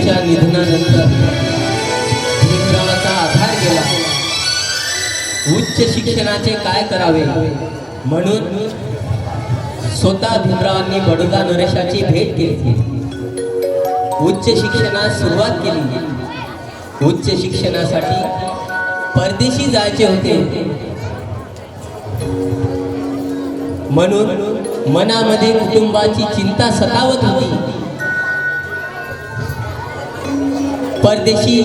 यांच्या निधनानंतर आधार गेला. उच्च शिक्षणाचे काय करावे? म्हणून स्वतः भीमरावांनी बडोदा नरेशाची भेट केली उच्च शिक्षणास सुरुवात केली. उच्च शिक्षणासाठी परदेशी जायचे होते. म्हणून मनामध्ये कुटुंबाची चिंता सतावत होती. परदेशी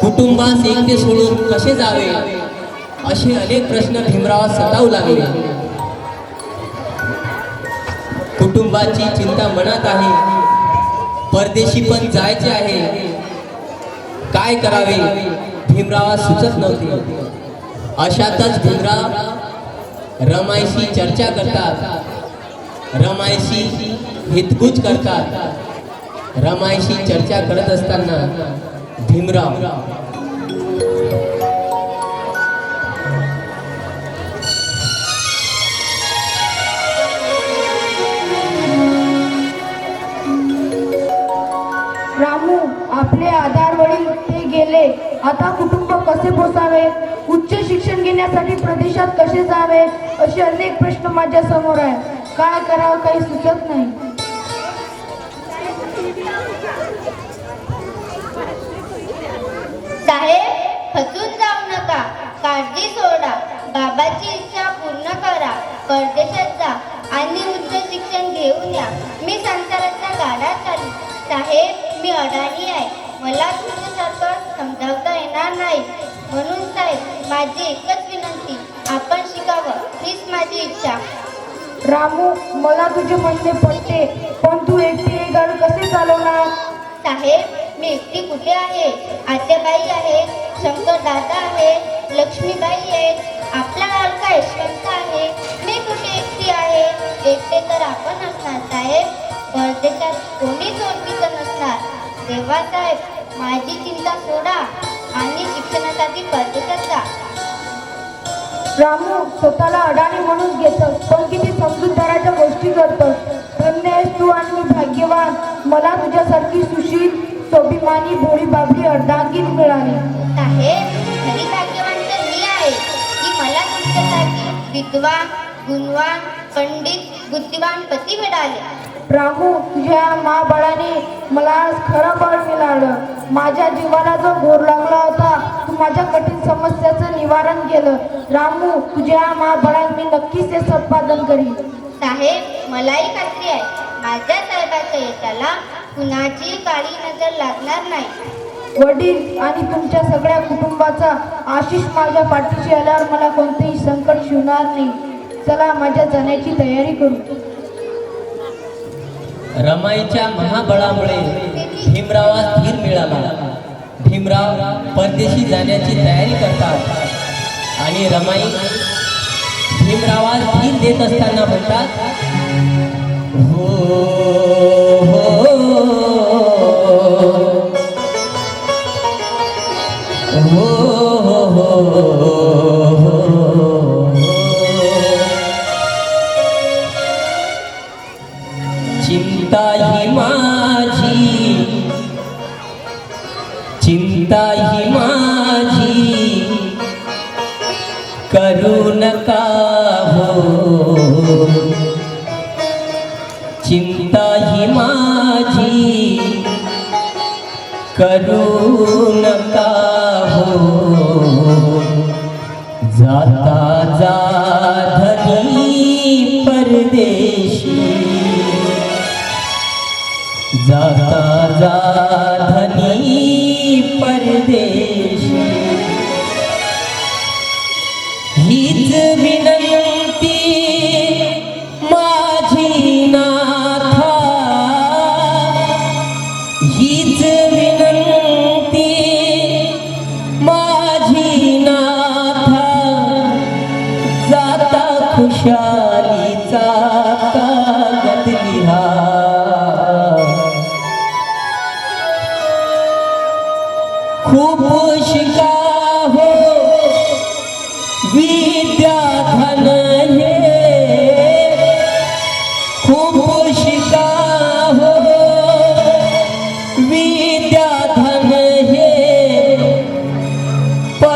कुटुंबास एकटे सोडून कसे जावे? असे अनेक प्रश्न भीमरावास सतावू लागले. कुटुंबाची चिंता मनात आहे. परदेशी पण जायचे आहे. काय करावे? भीमरावास सुचत नव्हते. अशातच भीमराव रमाईशी चर्चा करतात. रमाईशी हितगुज करतात. रमाईशी चर्चा करत असताना भीमराव. रामू आपले आधार वडील ते गेले. आता कुटुंब कसे पोसावे? उच्च शिक्षण घेण्यासाठी प्रदेशात कसे जावे? असे अनेक प्रश्न माझ्यासमोर आहे काय करावं काही सुचत नाही. काळजी सोडा बाबाची इच्छा पूर्ण करा परदेशात जा आणि उच्च शिक्षण घेऊन या. मी संसाराचा गाडा चालू साहेब मी अडाणी आहे. मला तुमच्यासारखं समजावता येणार नाही. म्हणून साहेब माझी एकच विनंती आपण शिकावं हीच माझी इच्छा. रामू मला तुझे म्हणणे पडते पण तू एकटी गाडी कसे चालवणार? साहेब मी एकटी कुठे आहे? आत्याबाई आहे शंकर दादा आहे लक्ष्मीबाई आहे. आपला लाडका यशवंत आहे. मी कुठे एकटी आहे? एकटे तर आपण असणार साहेब. परदेशात कोणीच ओळखीचं नसणार. तेव्हा साहेब माझी चिंता सोडा आणि शिक्षणासाठी परदेशात जा. रामू स्वतःला अडाणी म्हणून घेतस पण किती समजूतदाराच्या गोष्टी करतस. धन्य आहेस तू आणि मी भाग्यवान. मला तुझ्यासारखी सुशील स्वाभिमानी भोळी बाबरी अर्धांगीन मिळाली. साहेब खरी भाग्यवान तर मी आहे. की मला तुमच्यासारखी विद्वान गुणवान पंडित बुद्धिवान पती मिळाले. रामू तुझ्या महाबळाने मला खरं बळ मिळालं. माझ्या जीवाला जो घोर लागला होता तू माझ्या कठीण समस्याचं निवारण केलं. रामू तुझ्या महाबळाने मी नक्कीच ते संपादन करीन. साहेब मलाही खात्री आहे. माझ्या साहेबाच्या यशाला कुणाची काळी नजर लागणार नाही. वडील आणि तुमच्या सगळ्या कुटुंबाचा आशिष माझ्या पाठीशी आल्यावर मला कोणतेही संकट शिवणार नाही. चला माझ्या जाण्याची तयारी करू. रमाईच्या महाबळामुळे भीमरावास धीर मिळाला. भीमराव परदेशी जाण्याची तयारी करतात. आणि रमाई भीमरावास धीर देत असताना म्हणतात हो चिंता ही माझी चिंता ही माझी करू नका हो? चिंता ही माझी करू जाता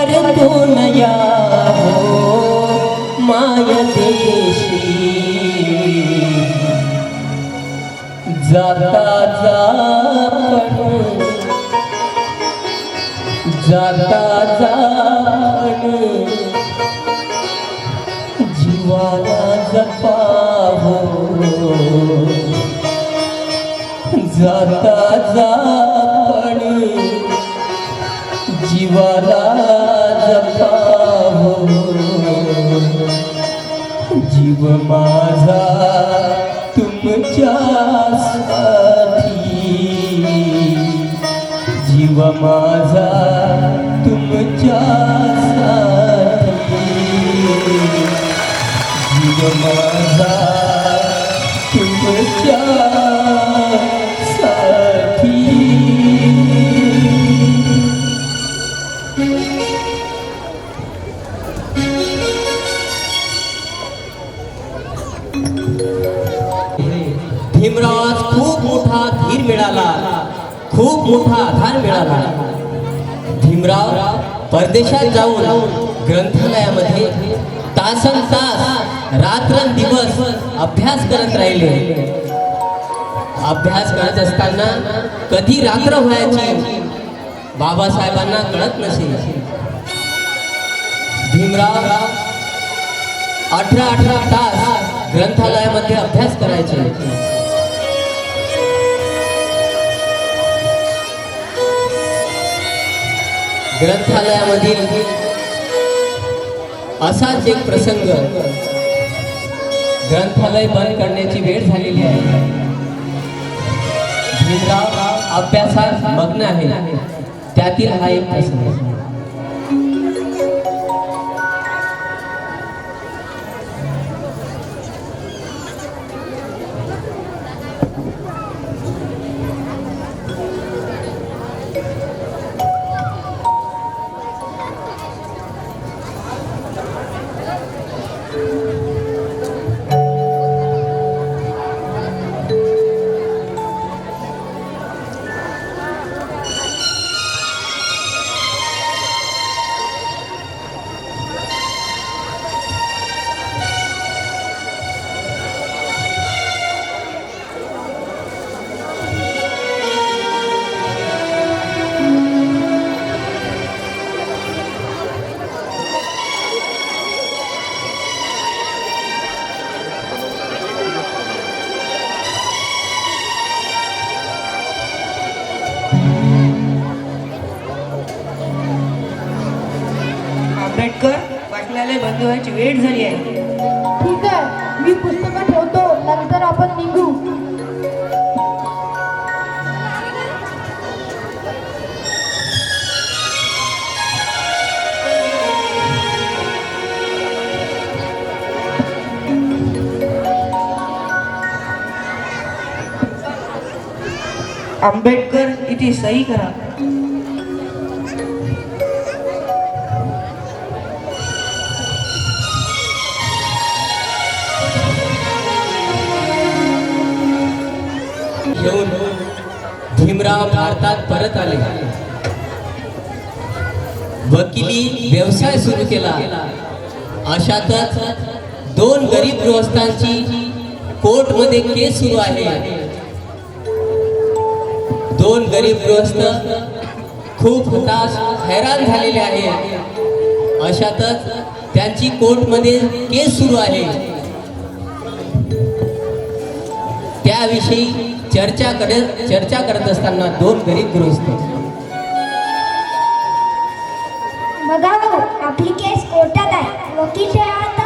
परतून या हो मायदेशी जाता जा जाता जापण जीवाला जपाहो जाता जापण जीवाला जीव माझा तुमच्यासाठी जीव माझा मिळाला खूप मोठा आधार मिळाला. भीमराव परदेशात जाऊन ग्रंथालयामध्ये तासन तास रात्रंदिवस अभ्यास करत राहिले. अभ्यास करत असताना कधी रात्र व्हायची बाबासाहेबांना कळत नसे. भीमराव अठरा अठरा तास ग्रंथालयामध्ये अभ्यास करायचे. ग्रंथालयामधील असाच एक प्रसंग ग्रंथालय बंद करण्याची वेळ झालेली आहे. भीमराव अभ्यासात मग्न आहे. त्यातील हा एक प्रसंग. व्हायची वेळ झाली आहे. ठीक आहे मी पुस्तकं ठेवतो नंतर आपण निघू. आंबेडकर इथे सही करा. भारतात परत आले. वकिली व्यवसाय सुरू केला. अशातच दोन गरीब गृहस्थांची कोर्टमध्ये केस सुरू आहे. दोन गरीब गृहस्थ खूप हताश हैराण झालेले आहेत. अशातच त्यांची कोर्टमध्ये केस सुरू आहे. त्याविषयी चर्चा करत चर्चा करत असताना दोन गरीब गृहस्थ. बघा हो आपली केस कोर्टात आहे. वकील साहेब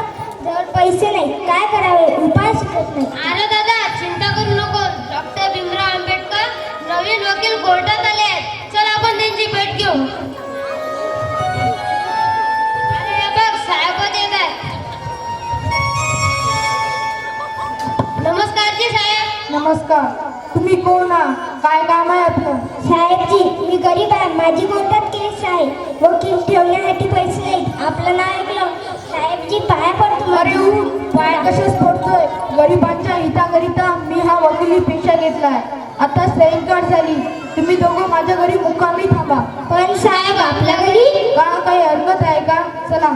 जवळ पैसे नाही काय करावे? उपाय सुचत नाही. अरे दादा चिंता करू नको. डॉक्टर भीमराव आंबेडकर नवीन वकील कोर्टात आले आहेत. चल आपण त्यांची भेट घेऊ. अरे हे बघ साहेब येत आहेत नमस्कार जी साहेब. नमस्कार. तुम्ही कोण काय काम आहे आपलं? साहेबजी मी गरीब आहे. माझी कोर्टात केस आहे. वकील ठेवण्यासाठी पैसे नाहीत आपलं नाव ऐकलं. साहेबजी पाया पडतो. अरे पाय कशाच पडतोय? गरिबांच्या हिताकरिता मी हा वकिली पेशा घेतलाय. आता सायंकाळ झाली. तुम्ही दोघं माझ्या घरी मुक्कामी थांबा. पण साहेब आपल्या घरी? का काही हरकत आहे का? चला.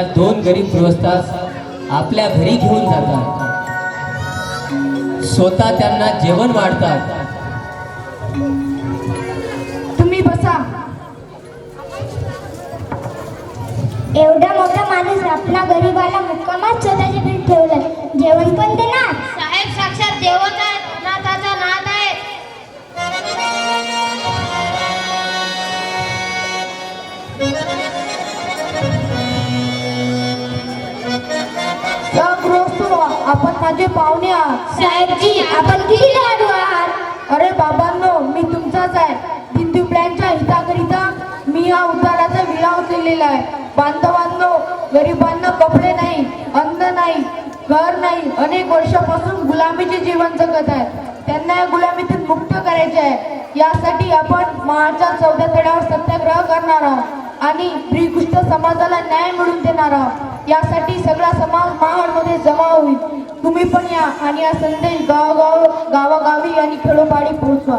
त्या दोन गरीब गृहस्थास आपल्या घरी घेऊन जातात. स्वतः त्यांना जेवण वाढतात. तुम्ही बसा. एवढा मोठा माणूस आपला गरीबाला मुक्कामात स्वतःच्या मी हा उताराचा दिलेला आहे. बांधवांनो गरिबांना कपडे नाही अन्न नाही घर नाही अनेक वर्षापासून गुलामीचे जीवन जगत आहे. त्यांना या गुलामीतून मुक्त करायचे आहे. यासाठी आपण महाच्या चौदा तळ्यावर सत्याग्रह करणार आहोत आणि श्रीकृष्ण समाजाला न्याय मिळवून देणार आहोत. यासाठी सगळा समाज महाडमध्ये जमा होईल. तुम्ही पण या आणि हा संदेश गावगाव गावागावी आणि खेडोपाडी पोहोचवा.